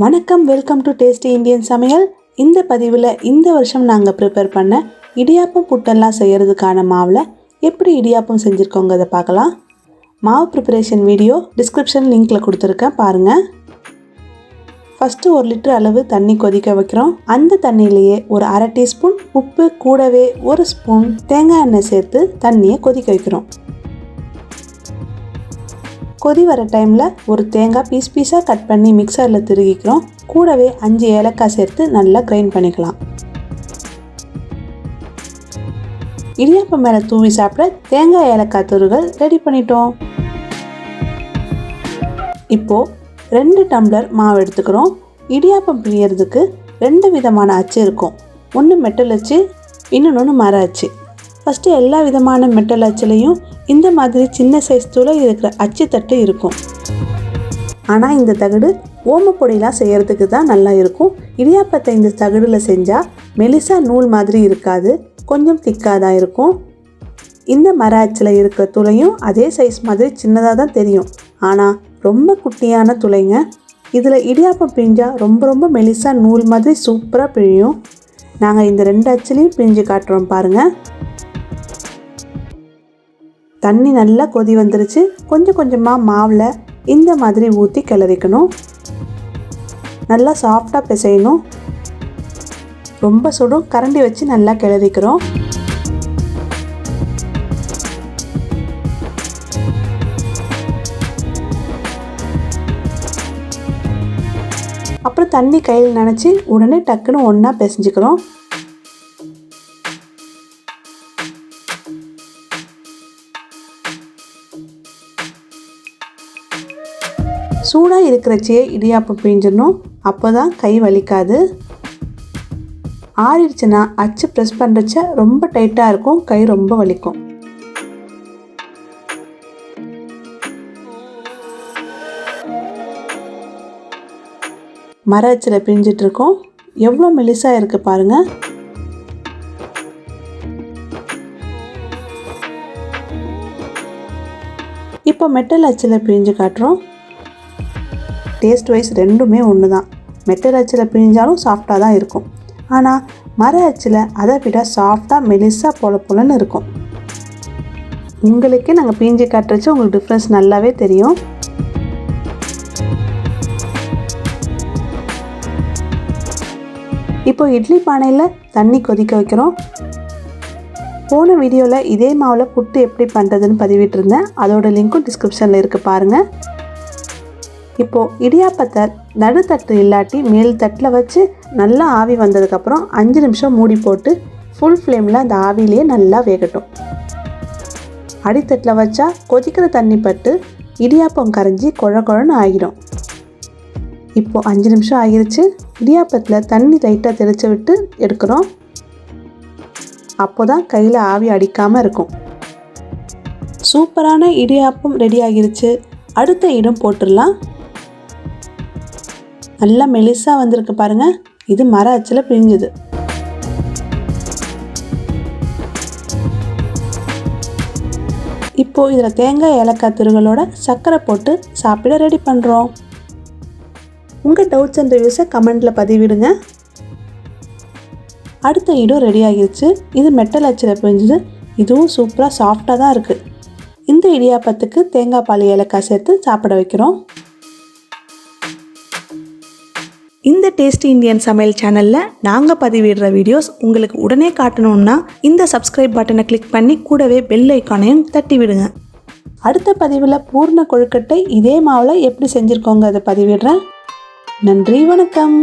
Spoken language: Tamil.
வணக்கம் வெல்கம் டு டேஸ்டி இந்தியன் சமையல். இந்த பதிவில் இந்த வருஷம் நாங்கள் ப்ரிப்பேர் பண்ண இடியாப்பம் புட்டெல்லாம் செய்கிறதுக்கான மாவில் எப்படி இடியாப்பம் செஞ்சுருக்கோங்கிறத பார்க்கலாம். மாவு ப்ரிப்பரேஷன் வீடியோ டிஸ்கிரிப்ஷன் லிங்க்கில் கொடுத்துருக்கேன் பாருங்கள் ஃபஸ்ட்டு ஒரு லிட்டர் அளவு தண்ணி கொதிக்க வைக்கிறோம். அந்த தண்ணியிலேயே ஒரு அரை டீஸ்பூன் உப்பு கூடவே ஒரு ஸ்பூன் தேங்காய் எண்ணெய் சேர்த்து தண்ணியை கொதிக்க வைக்கிறோம். கொதி வர டைமில் ஒரு தேங்காய் பீஸ் பீஸாக கட் பண்ணி மிக்சரில் திருகிக்கிறோம். கூடவே அஞ்சு ஏலக்காய் சேர்த்து நல்லா கிரைண்ட் பண்ணிக்கலாம். இடியாப்பம் மேலே தூவி சாப்பிட தேங்காய் ஏலக்காய் துருகள் ரெடி பண்ணிட்டோம். இப்போது ரெண்டு டம்ளர் மாவு எடுத்துக்கிறோம். இடியாப்பம் பிழியறதுக்கு ரெண்டு விதமான அச்சு இருக்கும். ஒன்று மெட்டல் அச்சு இன்னொன்று மர அச்சு. ஃபஸ்ட்டு எல்லா விதமான மெட்டல் அச்சுலேயும் இந்த மாதிரி சின்ன சைஸ் துளை இருக்கிற அச்சு தட்டு இருக்கும். ஆனால் இந்த தகடு ஓமப்பொடியெலாம் செய்கிறதுக்கு தான் நல்லா இருக்கும். இடியாப்பத்தை இந்த தகடில் செஞ்சால் மெலிசா நூல் மாதிரி இருக்காது கொஞ்சம் திக்காக தான் இருக்கும். இந்த மர அச்சில் இருக்கிற துளையும் அதே சைஸ் மாதிரி சின்னதாக தான் தெரியும். ஆனால் ரொம்ப குட்டியான துளைங்க. இதில் இடியாப்பம் பிழிஞ்சால் ரொம்ப ரொம்ப மெலிசா நூல் மாதிரி சூப்பராக பிழியும். நாங்கள் இந்த ரெண்டு அச்சுலேயும் பிழிஞ்சு காட்டுறோம் பாருங்கள் தண்ணி நல்லா கொதி வந்துருச்சு. கொஞ்சம் கொஞ்சமாக மாவில் இந்த மாதிரி ஊற்றி கிளறிக்கணும். நல்லா சாஃப்டாக பிசையணும். ரொம்ப சுடும். கரண்டி வச்சு நல்லா கிளறிக்கிறோம். அப்புறம் தண்ணி கையில் நினச்சி உடனே டக்குன்னு ஒன்றா பிசைஞ்சிக்கிறோம். சூடாக இருக்கிறச்சியே இடியாப்பம் பிழிஞ்சிடணும். அப்போ தான் கை வலிக்காது. ஆறிடுச்சுன்னா அச்சு ப்ரெஸ் பண்ணுறச்ச ரொம்ப டைட்டாக இருக்கும் கை ரொம்ப வலிக்கும். மர அச்சில் பிழிஞ்சிட்ருக்கோம் எவ்வளோ மெலிசாக இருக்குது பாருங்கள் இப்போ மெட்டல் அச்சில் பிழிஞ்சு காட்டுறோம். டேஸ்ட் வைஸ் ரெண்டுமே ஒன்று தான் மெட்டல் அச்சில் பிழிஞ்சாலும் சாஃப்டாக தான் இருக்கும். ஆனால் மர அச்சில் அதை விட சாஃப்டாக மெலிசாக பொல பொலன்னு இருக்கும். உங்களுக்கே நாங்கள் பிஞ்சு காட்டுறச்சு உங்களுக்கு டிஃப்ரென்ஸ் நல்லாவே தெரியும். இப்போ இட்லி பானையில் தண்ணி கொதிக்க வைக்கிறோம். போன வீடியோவில் இதே மாவில் புட்டு எப்படி பண்ணுறதுன்னு பதிவிட்டிருந்தேன். அதோட லிங்க்கும் டிஸ்கிரிப்ஷனில் இருக்குது பாருங்கள் இப்போது இடியாப்பத்தை நடுத்தட்டு இல்லாட்டி மேல் தட்டில் வச்சு நல்லா ஆவி வந்ததுக்கப்புறம் அஞ்சு நிமிஷம் மூடி போட்டு ஃபுல் ஃப்ளேமில் அந்த ஆவிலேயே நல்லா வேகட்டும். அடித்தட்டில் வச்சா கொதிக்கிற தண்ணி பட்டு இடியாப்பம் கரைஞ்சி குழ குழன்னு ஆகிடும் இப்போது அஞ்சு நிமிஷம் ஆகிருச்சு. இடியாப்பத்தில் தண்ணி லைட்டாக தெளித்து விட்டு எடுக்கிறோம். அப்போ தான் கையில் ஆவி அடிக்காமல் இருக்கும். சூப்பரான இடியாப்பம் ரெடி ஆகிருச்சு. அடுத்த இடம் போட்டுடலாம். நல்லா மெலிசாக வந்திருக்கு பாருங்கள் இது மர அச்சில் பிழிஞ்சுது. இப்போது இதில் தேங்காய் ஏலக்காய் துருகளோட சர்க்கரை போட்டு சாப்பிட ரெடி பண்ணுறோம் உங்கள் டவுட்ஸ் அண்ட் ரிவ்யூஸை கமெண்டில் பதிவிடுங்க. அடுத்த இடம் ரெடி ஆகிடுச்சு இது மெட்டல் அச்சில் பிழிஞ்சுது. இதுவும் சூப்பராக சாஃப்டாக தான் இருக்குது இந்த இடியாப்பத்துக்கு தேங்காய் பால் ஏலக்காய் சேர்த்து சாப்பிட வைக்கிறோம். இந்த டேஸ்டி இந்தியன் சமையல் சேனலில் நாங்கள் பதிவிடுற வீடியோஸ் உங்களுக்கு உடனே காட்டணும்னா இந்த சப்ஸ்கிரைப் பட்டனை கிளிக் பண்ணி கூடவே பெல் ஐக்கானையும் தட்டி விடுங்க அடுத்த பதிவில் பூர்ண கொழுக்கட்டை இதே மாவில் எப்படி செஞ்சுருக்கோங்க அதை பதிவிடுறேன். நன்றி வணக்கம்.